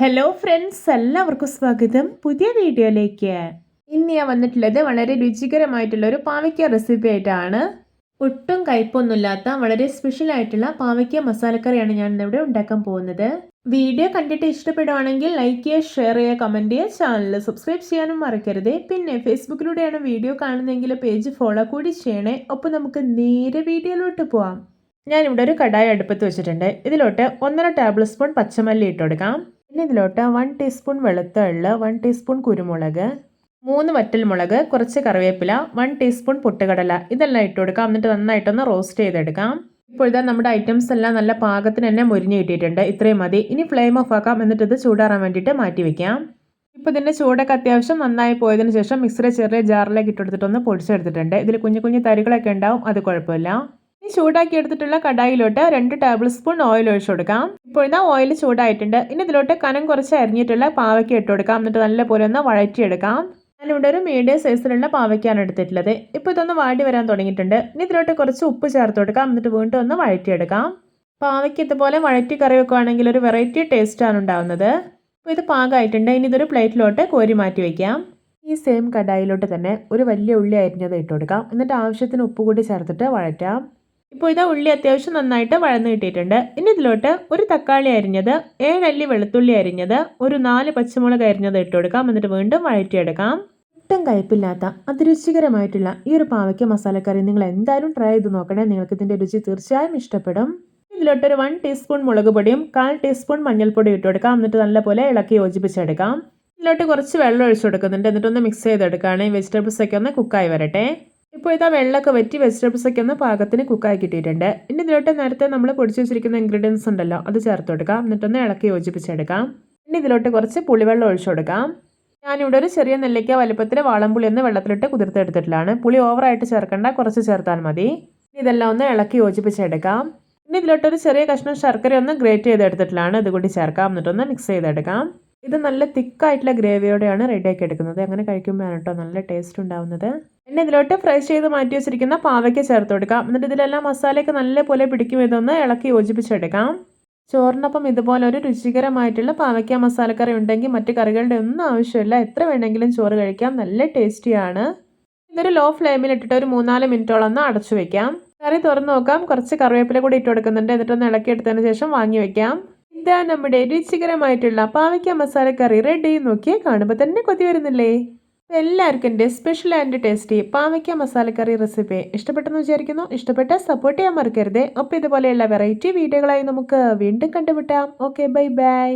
Hello friends എല്ലാവർക്കും സ്വാഗതം. പുതിയ വീഡിയോയിലേക്ക്. ഇന്ന് ഞാൻ വന്നിട്ടുള്ളത് വളരെ രുചികരമായിട്ടുള്ള ഒരു പാവയ്ക്ക റെസിപ്പി ആയിട്ടാണ്. ഒട്ടും കയ്പൊന്നുമില്ലാത്ത വളരെ സ്പെഷ്യൽ ആയിട്ടുള്ള പാവയ്ക്ക മസാലക്കറിയാണ് ഞാൻ ഇന്നിവിടെ ഉണ്ടാക്കാൻ പോകുന്നത്. വീഡിയോ കണ്ടിട്ട് ഇഷ്ടപ്പെടുവാണെങ്കിൽ ലൈക്ക് ചെയ്യുക ഷെയർ ചെയ്യുക കമന്റ് ചെയ്യുക ചാനൽ സബ്സ്ക്രൈബ് ചെയ്യാനും മറക്കരുത്. പിന്നെ ഫേസ്ബുക്കിലൂടെയാണ് വീഡിയോ കാണുന്നതെങ്കിൽ പേജ് ഫോളോ കൂടി ചെയ്യണേ. ഒപ്പം നമുക്ക് നേരെ വീഡിയോയിലോട്ട് പോവാം. ഞാനിവിടെ ഒരു കടായ അടുപ്പത്ത് വെച്ചിട്ടുണ്ട്. ഇതിലോട്ട് ഒന്നര ടേബിൾ സ്പൂൺ പച്ചമല്ലി ഇട്ട് കൊടുക്കാം. പിന്നെ ഇതിലോട്ട് വൺ ടീസ്പൂൺ വെളുത്ത എള്ള് വൺ ടീസ്പൂൺ കുരുമുളക് മൂന്ന് വറ്റൽമുളക് കുറച്ച് കറിവേപ്പില വൺ ടീസ്പൂൺ പൊട്ടുകടല. ഇതെല്ലാം ഇട്ട് കൊടുക്കാം. എന്നിട്ട് നന്നായിട്ടൊന്ന് റോസ്റ്റ് ചെയ്തെടുക്കാം. ഇപ്പോൾ ഇതാ നമ്മുടെ ഐറ്റംസ് എല്ലാം നല്ല പാകത്തിന് തന്നെ മുരിഞ്ഞ് കിട്ടിയിട്ടുണ്ട്. ഇത്രയും മതി. ഇനി ഫ്ലെയിം ഓഫ് ആക്കാം. എന്നിട്ട് ഇത് ചൂടാറാൻ വേണ്ടിയിട്ട് മാറ്റി വെക്കാം. ഇപ്പോൾ ഇതിന്റെ ചൂടൊക്കെ അത്യാവശ്യം നന്നായി പോയതിന് ശേഷം മിക്സിയുടെ ചെറിയ ജാറിലേക്ക് ഇട്ടെടുത്തിട്ടൊന്ന് പൊടിച്ചെടുത്തിട്ടുണ്ട്. ഇതിൽ കുഞ്ഞു കുഞ്ഞു തരികളൊക്കെ ഉണ്ടാവും. അത് കുഴപ്പമില്ല. ചൂടാക്കി എടുത്തിട്ടുള്ള കടായിലോട്ട് രണ്ട് ടേബിൾ സ്പൂൺ ഓയിൽ ഒഴിച്ചു കൊടുക്കാം. ഇതാ ഓയിൽ ചൂടായിട്ടുണ്ട്. ഇനി ഇതിലോട്ട് കനം കുറച്ച് അരിഞ്ഞിട്ടുള്ള പാവയ്ക്ക ഇട്ട് കൊടുക്കാം. എന്നിട്ട് നല്ലപോലെ ഒന്ന് വഴറ്റിയെടുക്കാം. ഞാനിവിടെ ഒരു മീഡിയം സൈസിലുള്ള പാവയ്ക്കാണ് എടുത്തിട്ടുള്ളത്. ഇപ്പോൾ ഇതൊന്ന് വാടി വരാൻ തുടങ്ങിയിട്ടുണ്ട്. ഇനി ഇതിലോട്ട് കുറച്ച് ഉപ്പ് ചേർത്ത് കൊടുക്കാം. എന്നിട്ട് വീണ്ടും ഒന്ന് വഴറ്റിയെടുക്കാം. പാവയ്ക്ക് ഇതുപോലെ വഴറ്റി കറി വെക്കുകയാണെങ്കിൽ ഒരു വെറൈറ്റി ടേസ്റ്റാണ് ഉണ്ടാവുന്നത്. അപ്പോൾ ഇത് പാകമായിട്ടുണ്ട്. ഇനി ഇതൊരു പ്ലേറ്റിലോട്ട് കോരി മാറ്റി വയ്ക്കാം ഈ സെയിം കടായിലോട്ട് തന്നെ ഒരു വലിയ ഉള്ളി അരിഞ്ഞത് ഇട്ട് കൊടുക്കാം. എന്നിട്ട് ആവശ്യത്തിന് ഉപ്പ് കൂടി ചേർത്തിട്ട് വഴറ്റാം. ഇപ്പോൾ ഇതാ ഉള്ളി അത്യാവശ്യം നന്നായിട്ട് വഴന്ന് കിട്ടിയിട്ടുണ്ട്. ഇനി ഇതിലോട്ട് ഒരു തക്കാളി അരിഞ്ഞത് ഏഴല്ലി വെളുത്തുള്ളി അരിഞ്ഞത് ഒരു നാല് പച്ചമുളക് അരിഞ്ഞത് ഇട്ട് കൊടുക്കാം. എന്നിട്ട് വീണ്ടും വഴറ്റിയെടുക്കാം. ഒട്ടും കയ്പില്ലാത്ത അതിരുചികരമായിട്ടുള്ള ഈ ഒരു പാവയ്ക്ക മസാലക്കറി നിങ്ങൾ എന്തായാലും ട്രൈ ചെയ്ത് നോക്കണേ. നിങ്ങൾക്ക് ഇതിന്റെ രുചി തീർച്ചയായും ഇഷ്ടപ്പെടും. ഇതിലോട്ട് ഒരു വൺ ടീസ്പൂൺ മുളക് പൊടിയും കാൽ ടീസ്പൂൺ മഞ്ഞൾപ്പൊടി ഇട്ട് കൊടുക്കാം. എന്നിട്ട് നല്ലപോലെ ഇളക്കി യോജിപ്പിച്ചെടുക്കാം. ഇതിലോട്ട് കുറച്ച് വെള്ളം ഒഴിച്ചു കൊടുക്കുന്നുണ്ട്. എന്നിട്ടൊന്ന് മിക്സ് ചെയ്തെടുക്കുകയാണ് വെജിറ്റബിൾസ് ഒക്കെ ഒന്ന് കുക്കായി വരട്ടെ. ഇപ്പോൾ ഇതാ വെള്ളമൊക്കെ വറ്റി വെജിറ്റബിൾസ് ഒക്കെ ഒന്ന് പാകത്തിന് കുക്കായി കിട്ടിയിട്ടുണ്ട്. ഇനി ഇതിലോട്ട് നേരത്തെ നമ്മൾ പൊടിച്ചു വെച്ചിരിക്കുന്ന ഇൻഗ്രീഡിയൻസ് ഉണ്ടല്ലോ അത് ചേർത്ത് കൊടുക്കാം. എന്നിട്ടൊന്ന് ഇളക്കി യോജിപ്പിച്ചെടുക്കാം. ഇനി ഇതിലോട്ട് കുറച്ച് പുളിവെള്ളം ഒഴിച്ചു കൊടുക്കാം. ഞാനിവിടെ ഒരു ചെറിയ നെല്ലിക്ക വലുപ്പത്തിൽ വാളംപുളി ഒന്ന് വെള്ളത്തിലിട്ട് കുതിർത്തെടുത്തിട്ടുള്ളതാണ്. പുളി ഓവറായിട്ട് ചേർക്കേണ്ട കുറച്ച് ചേർത്താൽ മതി. ഇതെല്ലാം ഒന്ന് ഇളക്കി യോജിപ്പിച്ചെടുക്കാം. ഇനി ഇതിലോട്ട് ഒരു ചെറിയ കഷ്ണം ശർക്കര ഒന്ന് ഗ്രേറ്റ് ചെയ്തെടുത്തിട്ടുള്ളതാണ്. ഇതുകൂടി ചേർക്കാം. എന്നിട്ടൊന്ന് മിക്സ് ചെയ്തെടുക്കാം. ഇത് നല്ല തിക്കായിട്ടുള്ള ഗ്രേവിയോടെയാണ് റെഡിയാക്കി എടുക്കുന്നത്. അങ്ങനെ കഴിക്കുമ്പോഴാണ് കേട്ടോ നല്ല ടേസ്റ്റ് ഉണ്ടാവുന്നത്. പിന്നെ ഇതിലോട്ട് ഫ്രൈ ചെയ്ത് മാറ്റി വെച്ചിരിക്കുന്ന പാവയ്ക്ക ചേർത്ത് കൊടുക്കാം. എന്നിട്ട് ഇതിലെല്ലാം മസാലയൊക്കെ നല്ലപോലെ പിടിക്കും. ഇതൊന്ന് ഇളക്കി യോജിപ്പിച്ചെടുക്കാം. ചോറിനൊപ്പം ഇതുപോലെ ഒരു രുചികരമായിട്ടുള്ള പാവയ്ക്ക മസാലക്കറി ഉണ്ടെങ്കിൽ മറ്റു കറികളുടെ ഒന്നും ആവശ്യമില്ല. എത്ര വേണമെങ്കിലും ചോറ് കഴിക്കാം. നല്ല ടേസ്റ്റിയാണ്. ഇതൊരു ലോ ഫ്ലെയിമിൽ ഇട്ടിട്ട് ഒരു മൂന്നാൽ മിനിറ്റോളം ഒന്ന് അടച്ചു വെക്കാം. കറി തുറന്നു നോക്കാം. കുറച്ച് കറിവേപ്പില കൂടി ഇട്ട് കൊടുക്കുന്നുണ്ട്. എന്നിട്ടൊന്ന് ഇളക്കിയെടുത്തതിന് ശേഷം വാങ്ങി വെക്കാം. ഇതാ നമ്മുടെ രുചികരമായിട്ടുള്ള പാവയ്ക്ക മസാലക്കറി റെഡി നോക്കിയേ കാണുമ്പോൾ തന്നെ കൊതി വരുന്നില്ലേ? എല്ലാവർക്കും എന്റെ സ്പെഷ്യൽ ആൻഡ് ടേസ്റ്റി പാവയ്ക്ക മസാലക്കറി റെസിപ്പി ഇഷ്ടപ്പെട്ടെന്ന് വിചാരിക്കുന്നു. ഇഷ്ടപ്പെട്ട സപ്പോർട്ട് ചെയ്യാൻ മറക്കരുത്. അപ്പോൾ ഇതുപോലെയുള്ള വെറൈറ്റി വീഡിയോകളായി നമുക്ക് വീണ്ടും കണ്ടുമുട്ടാം. Okay bye bye